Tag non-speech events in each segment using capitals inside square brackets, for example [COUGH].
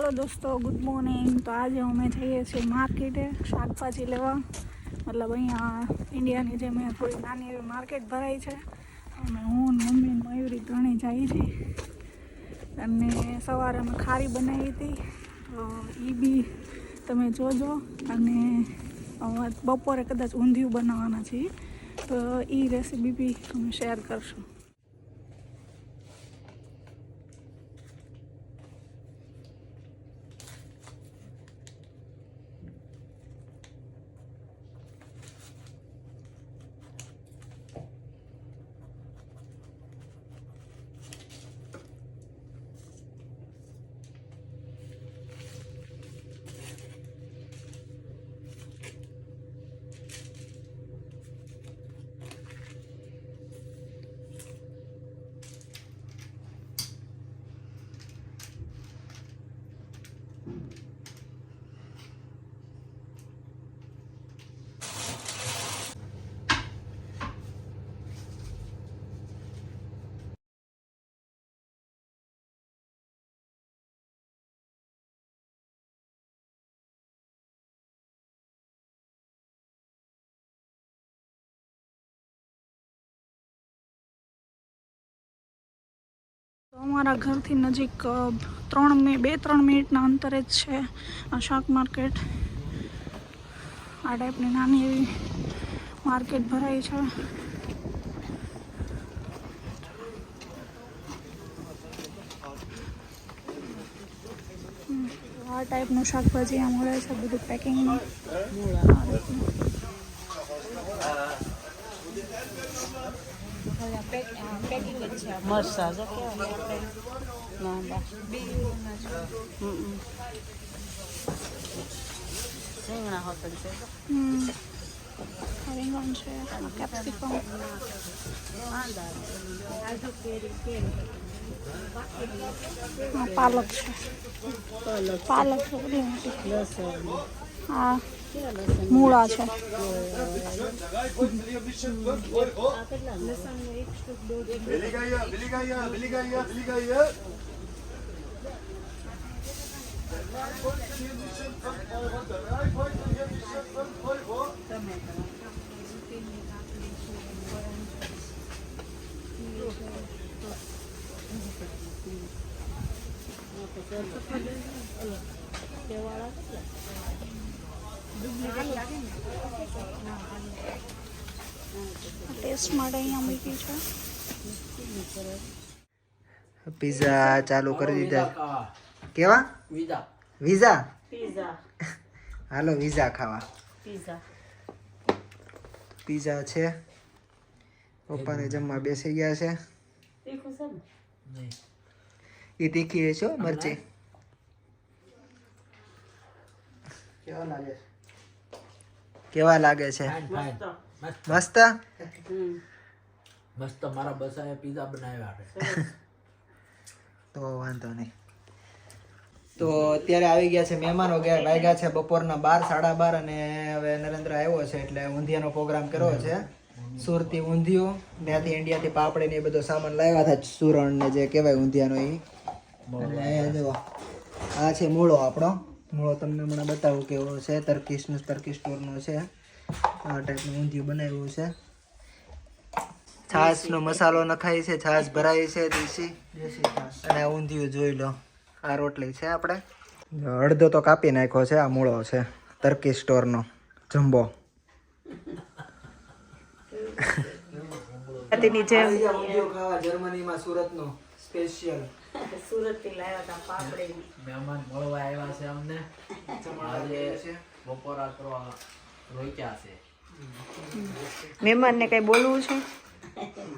Hello દોસ્તો good morning તો આજે અમે જઈએ છીએ માર્કેટે શાકભાજી લેવા. મતલબ અહીંયા ઇન્ડિયાની જે મેં થોડી નાની એવી માર્કેટ ભરાઈ છે. અને હું મમ્મી મયુરી ત્રણેય જઈએ છીએ અને સવારે અમે ખારી બનાવી હતી. તો એ બી તમે જોજો. અને બપોરે કદાચ ઊંધિયું બનાવવાના છીએ. તો એ રેસીપી બી અમે શેર કરશું. અમારા ઘરથી નજીક ત્રણ મિ, બે, ત્રણ મિનિટના અંતરે જ છે આ શાક માર્કેટ. આ ટાઈપની નાની એવી માર્કેટ ભરાઈ છે. આ ટાઈપનું શાકભાજી આ મળે છે, બધું પેકિંગમાં આ રીતનું. મરસા જો કેવા રીંગણા હોતલ છે. રીંગણ છે પાલક છે પાલક છે આ મૂળા છે billigaya, billigaya. ટેસ્ટ માટે અહીંયા મૂકી છે. પીઝા ચાલુ કરી દીધા. કેવા? Visa visa? પીઝા. હાલો વિઝા ખાવા. પીઝા. પીઝા છે. પપ્પાને જમવા બેસી ગયા છે. છે એ તીખી છે મરચી. કેવા લાગે કેવા લાગે છે? મસ્ત. મસ્ત? મસ્ત મારા બસાએ પીઝા બનાવ્યા છે તો વાંધો નહીં. તો અત્યારે આવી ગયા છે મહેમાનો ગયા વાગ્યા છે બપોરના બાર સાડા બાર અને હવે નરેન્દ્ર આવ્યો છે એટલે ઊંધિયાનો પ્રોગ્રામ કર્યો છે. સુરતી ઊંધિયું ત્યાંથી ઇન્ડિયાથી પાપડી ને એ બધો સામાન લાવ્યા હતા સુરણ ને જે કહેવાય ઊંધિયાનો એ અને આ છે મૂળો આપણો. મૂળો તમને હમણાં બતાવું કેવો છે તર્કીશનું તર્કી સ્ટોરનો છે. આ ટાઈપનું ઊંધિયું બનાવ્યું છે. છાશનો મસાલો નખાય છે છાશ ભરાય છે દેશી. અને આ ઊંધિયું જોઈ લો આ રોટલી છે આપણે. અડધો તો કાપી નાખ્યો છે આ મૂળો છે તર્કી સ્ટોરનો જમ્બો. ઊંધિયું જર્મનીમાં સુરતનો સ્પેશિયલ સુરતથી લાવ્યા હતા પાપડી મહેમાન મળવા આવ્યા છે અમને. આજે બપોરા કરવા રોક્યા છે. મહેમાનને કઈ બોલવું છે?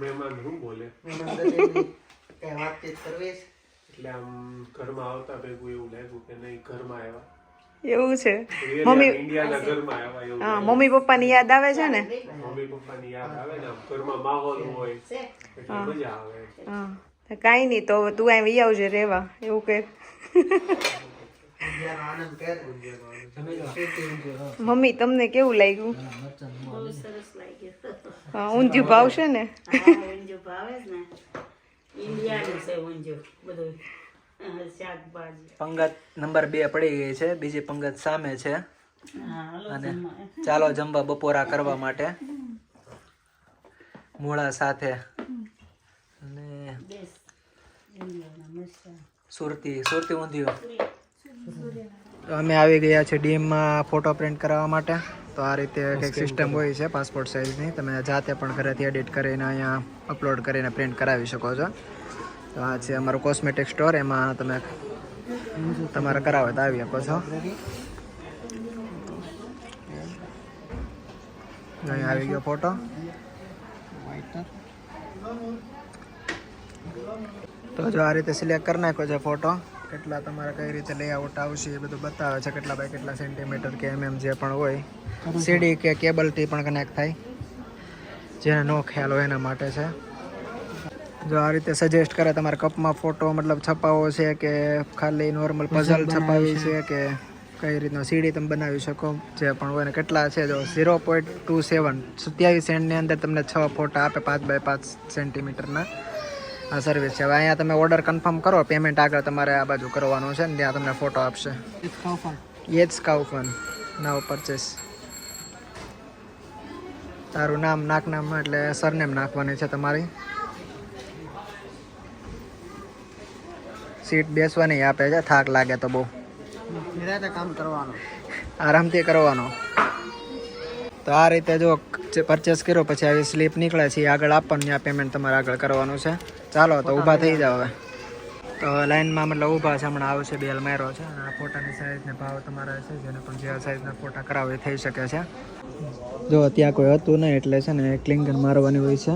મહેમાન શું બોલે? કઈ વાતચીત કરવી છે? એટલે આમ ઘરમાં આવતા ભેગું એવું લાગ્યું કે નહીં ઘરમાં આવ્યા. એવું છે. મમ્મી ઘરમાં હા મમ્મી પપ્પાની યાદ આવે છે ને? મમ્મી પપ્પાની યાદ આવે ને ઘરમાં માહોલ હોય એટલે મજા આવે. હા. કાંઈ નહીં, તો તું અહીં વી આવજે, રેવા. એવું કે. મમ્મી, તમને કેવું લાગ્યું? ઊંધિયું ભાવશે ને? પંગત નંબર બે પડી ગઈ છે, બીજી પંગત સામે છે. અને ચાલો જમવા બપોરા કરવા માટે. મૂળા સાથે સુરતી સુરતી ઊંધિયું. તો અમે આવી ગયા છે ડીમમાં ફોટો પ્રિન્ટ કરાવવા માટે. તો આ રીતે કંઈક સિસ્ટમ હોય છે પાસપોર્ટ સાઇઝની તમે જાતે પણ ઘરેથી એડિટ કરીને અહીંયા અપલોડ કરીને પ્રિન્ટ કરાવી શકો છો. તો આ છે અમારું કોસ્મેટિક સ્ટોર એમાં તમે તમારે કરાવે તો આવી શકો છો. અહીં આવી ગયો ફોટો તો જો આ રીતે સિલેક્ટ કરી નાખો છે ફોટો કેટલા તમારે કઈ રીતે લેઆઉટ આવશે એ બધું બતાવે છે કેટલા બાય કેટલા સેન્ટીમીટર કે એમએમ જે પણ હોય. સીડી કે કેબલથી પણ કનેક્ટ થાય. જેને નો ખ્યાલ હોય એના માટે છે. જો આ રીતે સજેસ્ટ કરે તમારે કપમાં ફોટો મતલબ છપાવવો છે કે ખાલી નોર્મલ પઝલ છપાવી છે. કે કઈ રીતનો સીડી તમે બનાવી શકો જે પણ હોય ને. કેટલા છે જો? ઝીરો પોઈન્ટ ટુ સેવન સત્યાવીસ સેન્ટની અંદર તમને છ ફોટા આપે પાંચ બાય પાંચ સેન્ટીમીટરના આ સર્વિસ છે. હવે અહીંયા તમે ઓર્ડર કન્ફર્મ કરો પેમેન્ટ આગળ તમારે આ બાજુ કરવાનું છે ને ત્યાં તમને ફોટો આપશે. યેજ કાઉફન નાવ પરચેસ તારું નામ નાખનામ એટલે સરનેમ નાખવાની છે તમારી. સીટ બેસવાની આપે છે થાક લાગે તો બહુ. કામ કરવાનું. આરામથી કરવાનો. તો આ રીતે જો પરચેસ કર્યો પછી આવી સ્લીપ નીકળે છે આગળ આપવાનું ત્યાં પેમેન્ટ તમારે આગળ કરવાનું છે. ચાલો તો ઊભા થઈ જાઓ હવે. તો લાઇનમાં મતલબ ઊભા છે હમણાં આવશે બેલ માર્યો છે. અને આ ફોટાની સાઈઝને ભાવ તમારા છે જેને પણ જે સાઈઝના ફોટા કરાવે થઈ શકે છે. જો ત્યાં કોઈ હતું નહીં એટલે છે ને ક્લિંગન મારવાની હોય છે.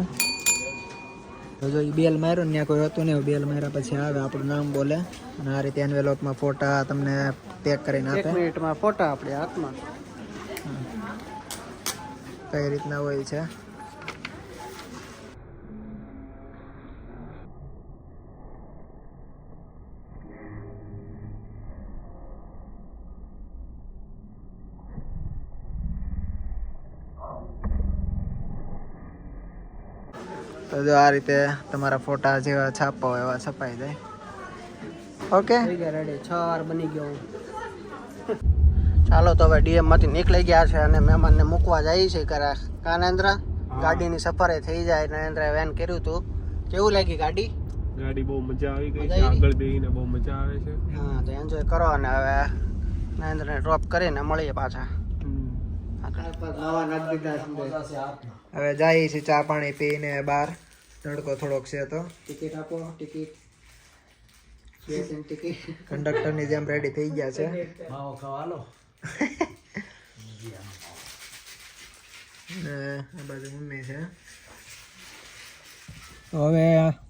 તો જો એ બેલ માર્યો ને ત્યાં કોઈ હતું નહીં બેલ માર્યા પછી આવે આપણું નામ બોલે. અને આ રીતે એન્વેલોપમાં ફોટા તમને પેક કરીને આપે. મિનિટમાં ફોટા આપણે હાથમાં. કઈ રીતના હોય છે? તો જો આ રીતે તમારા ફોટા જેવા છાપો હોય એવા છપાઈ જાય. ઓકે રેડી છ વાર બની ગયો ચાલો તો હવે ડીએમમાંથી નીકળી ગયા છે અને મહેમાનને મૂકવા જાય છે કરે કાનેન્દ્ર ગાડીની સફરે થઈ જાય. નરેન્દ્ર વેન કર્યું હતું કેવું લાગી ગાડી? ગાડી બહુ મજા આવી ગઈ છે. આગળ બેહીને બહુ મજા આવે છે. હા તો એન્જોય કરો અને હવે નરેન્દ્રને ડ્રોપ કરીને મળીએ પાછા. હમ. નવા નાખી દીધા છે. હવે જઈએ છીએ ચા પાણી પીને બહાર. તડકો થોડોક છે તો. ટિકિટ આપો ટિકિટ. કંડક્ટરની જેમ રેડી થઈ ગયા છે. [LAUGHS] ને આ બાજુ મમ્મી છે. તો હવે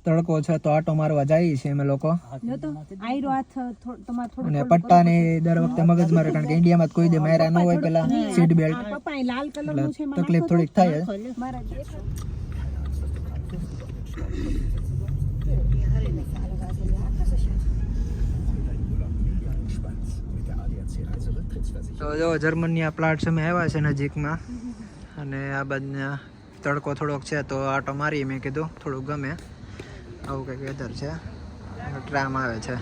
તડકો છે તો આટો મારવા જઈએ છીએ અમે લોકો. અને પટ્ટાની દર વખતે મગજ મારે કારણ કે ઇન્ડિયામાં કોઈ દે માર્યા ન હોય પેલા સીટ બેલ્ટ તકલીફ થોડીક થાય તો જો જર્મની પ્લાટ અમે આવ્યા છે નજીકમાં. અને આ બાજુના તડકો થોડોક છે, તો આટો મારી મેં કીધું થોડુંક ગમે. આવું કંઈક વેધર છે. ટ્રામ આવે છે.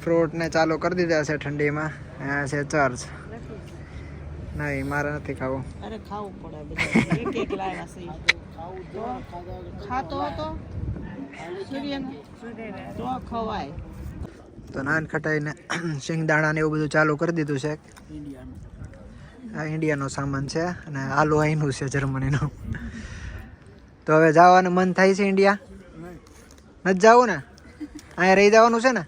જો ફ્રૂટ ને ચાલુ કરી દીધા છે ઠંડીમાં. આ છે ચર્ચ. નહીં મારે નથી ખાવું. અરે ખાવું પડે એક એક લાવ્યા છે. ખાતો હતો? તો ખવાય. તો નાન ખટાઈને શિંગદાણા ને એવું બધું ચાલુ કરી દીધું છે. આ ઇન્ડિયાનો સામાન છે અને આલુ અહીંનું છે જર્મનીનું. તો હવે જવાનું મન થાય છે ઇન્ડિયા? નથી જવું ને? અહીંયા રહી જવાનું છે ને?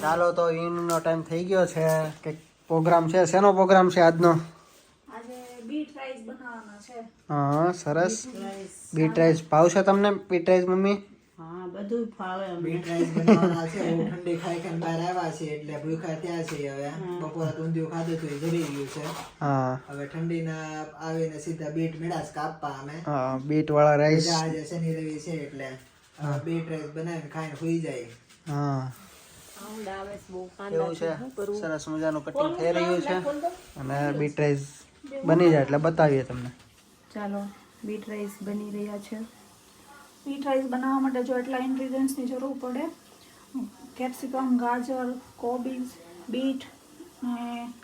ચાલો તો ઈનનો ટાઈમ થઈ ગયો છે. કે પ્રોગ્રામ છે શેનો પ્રોગ્રામ છે આજનો? આજે બીટ રાઈસ બનાવવાના છે. હા સરસ. બીટ રાઈસ ભાવશે તમને બીટ રાઈસ મમ્મી? બધું ફાવે અમને. બીટ રાઈસ બનાવવાના છે હું ઠંડી ખાઈ ખાઈને બહાર આવ્યા છે એટલે ભૂખા ત્યાં છે હવે. બપોરે ઊંધિયું ખાધું તો જરી ગયું છે. હા. હવે ઠંડીના આવીને સીધા બીટ મેળા જ કાપવા અમે. હા બીટ વાળા રાઈસ આજે શનિ રવિ છે એટલે. બીટ રાઈસ બનાવીને ખાઈને સુઈ જાય. હા. એવું છે સરસ મજાનું કટિંગ થઈ રહ્યું છે. અને બીટ રાઈસ બની જાય એટલે બતાવીએ તમને. ચાલો બીટ રાઈસ બની રહ્યા છે. બીટ રાઈસ બનાવવા માટે જો એટલા ઇન્ગ્રીડિયન્ટ્સની જરૂર પડે કેપ્સિકમ ગાજર કોબીઝ બીટ ને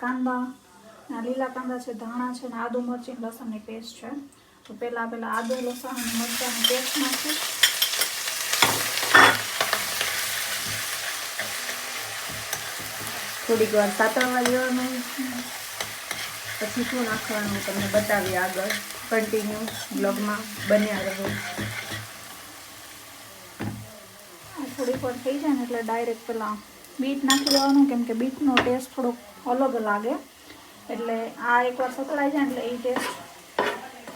કાંદા લીલા કાંદા છે, ધાણા છે ને આદુ મરચી લસણની પેસ્ટ છે. તો પહેલાં પહેલાં આદુ, લસણ અને મરચાંની પેસ્ટ નાખી થોડીક વાર સાતળવા દેવાનું પછી શું નાખવાનું તમને બતાવીએ આગળ. કન્ટિન્યુ બ્લોગમાં બન્યા રહો. થોડીક વાર થઈ જાય ને એટલે ડાયરેક્ટ પહેલાં બીટ નાખી દેવાનું, કેમ કે બીટનો ટેસ્ટ થોડોક અલગ લાગે. એટલે આ એકવાર સતળાઈ જાય એટલે એ ટેસ્ટ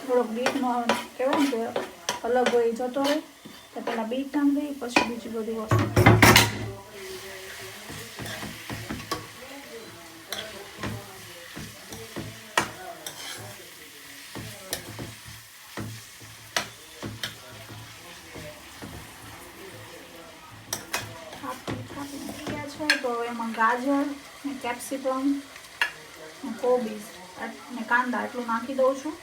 થોડોક બીટનો કહેવાય ને કે અલગ હોય જતો રહે. તો પહેલાં બીટ નાખી દઈ પછી બીજી બધી વસ્તુ. છે તો એમાં ગાજર ને કેપ્સિકમ ને કોબીસ ને કાંદા એટલું નાખી દઉં છું.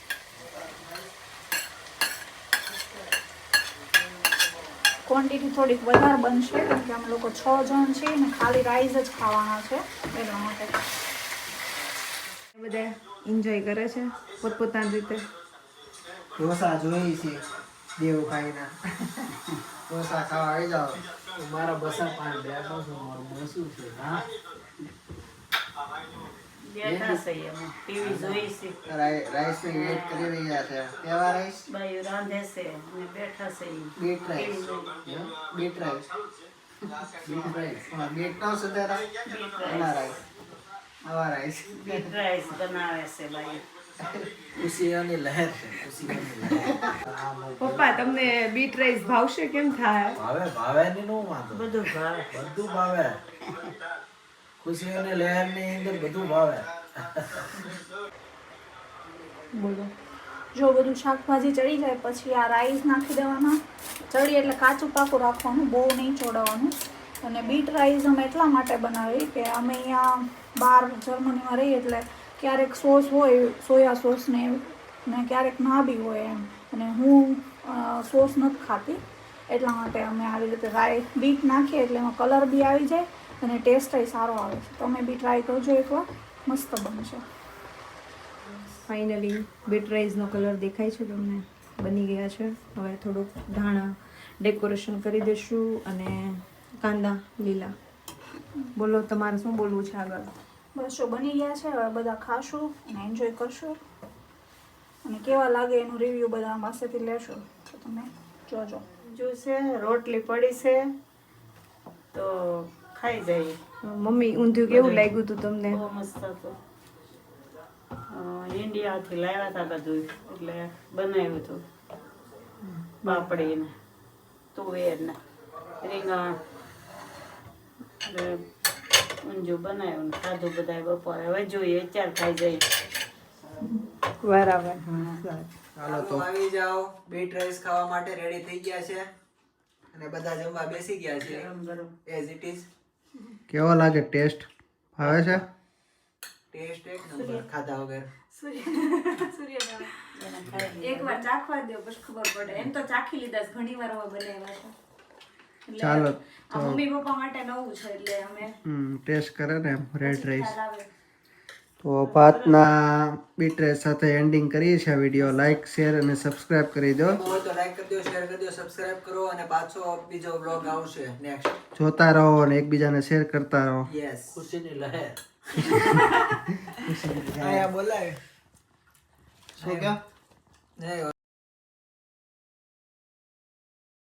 ક્વોન્ટિટી થોડીક વધારે બનશે કેમ કે અમે લોકો છ જણ છીએ ને ખાલી રાઈસ જ ખાવાના છે એટલા માટે. બધા એન્જોય કરે છે પોતપોતાની રીતે? ઢોસા જોઈએ છે દેવભાઈના [LAUGHS] ઢોસા ખાવા આવી જાઓ. મારા બસા પાંચ બેઠો છું મારું બસું છે હા? બેઠા છે એમાં. ટીવી જોઈ છે. રાઈ- રાઈસની વેટ કરી રહ્યા છે. કેવા રાઈસ? બાયું રાંધે છે અને બેઠા છે ઈ. Beet rice. TV rice. Beet rice. હા બીટ સુધારા? આના રાઈસ. આવા રાઈસ. બીટ રાઈસ બનાવે છે બાયું ખુશીઓની લહેર લહેર. પપ્પા તમને બીટ રાઈસ ભાવશે કેમ થાય? ભાવે ભાવે ની નો વાંધો. બધું ભાવે. બધું ભાવે. ખુશીઓની લહેરની અંદર બધું ભાવે. બોલો. જો બધું શાકભાજી ચડી જાય પછી આ રાઈસ નાખી દેવાના. ચડી એટલે કાચું પાકું રાખવાનું બહુ નહીં ચોડાવવાનું અને બીટ રાઈસ અમે એટલા માટે બનાવી કે અમે અહીંયા બહાર જર્મનીમાં રહીએ એટલે ક્યારેક સોસ હોય, સોયા સોસને ને ક્યારેક ના બી હોય એમ. અને હું સોસ નથી ખાતી, એટલા માટે અમે આવી રીતે રાઈ બીટ નાખીએ એટલે એમાં કલર બી આવી જાય અને ટેસ્ટ સારો આવે છે. તમે બી ટ્રાય કરજો એકવાર, મસ્ત બનશે. ફાઇનલી બીટ રાઈસનો કલર દેખાય છે તમને? બની ગયા છે. હવે થોડુંક ધાણા ડેકોરેશન કરી દઈશું અને કાંદા લીલા. બોલો, તમારે શું બોલવું છે આગળ? બસ જો બની ગયા છે. હવે બધા ખાશું અને એન્જોય કરશું. અને કેવા લાગે એનું રિવ્યૂ બધા પાસેથી લેશું તો તમે જોજો. જો છે રોટલી પડી છે તો ખાઈ જાય. મમ્મી ઊંધિયું કેવું લાગ્યું હતું તમને? બહુ મસ્ત હતું. ઇન્ડિયાથી લાવ્યા હતા બધું એટલે બનાવ્યું હતું પાપડીને તુવેર ને રીંગણ ઊંધિયું બનાવ્યું ને ખાધું બધા બપોરે. હવે જોઈએ ચાર ખાઈ જઈએ. બરાબર. ચાલો તો. આવી જાઓ. બીટ રાઈસ ખાવા માટે રેડી થઈ ગયા છે. અને બધા જમવા બેસી ગયા છે. ગરમ ગરમ. એઝ ઇટ ઇઝ કેવો લાગે ટેસ્ટ ભાવે છે? ટેસ્ટ એક નંબર. ખાધા વગર. એક વાર ચાખવા દો બસ ખબર પડે. એમ તો ચાખી લીધા છે, ઘણી વાર હવે બનાવ્યા છે. ચાલો મમ્મી પપ્પા માટે નવું છે એટલે અમે હમ ટેસ્ટ કરે ને રેડ રાઈસ તો ભાતના બીટ રાઈસ સાથે એન્ડિંગ કરીએ છીએ વીડિયો લાઈક શેર અને સબસ્ક્રાઇબ કરી દો. હોય તો લાઈક કરી દો શેર કરી દો સબસ્ક્રાઇબ કરો અને પાછો બીજો વ્લોગ આવશે નેક્સ્ટ જોતા રહો અને એકબીજાને શેર કરતા રહો. યસ ખુશીની લહેર. [LAUGHS] આયા બોલાય. શું કહો?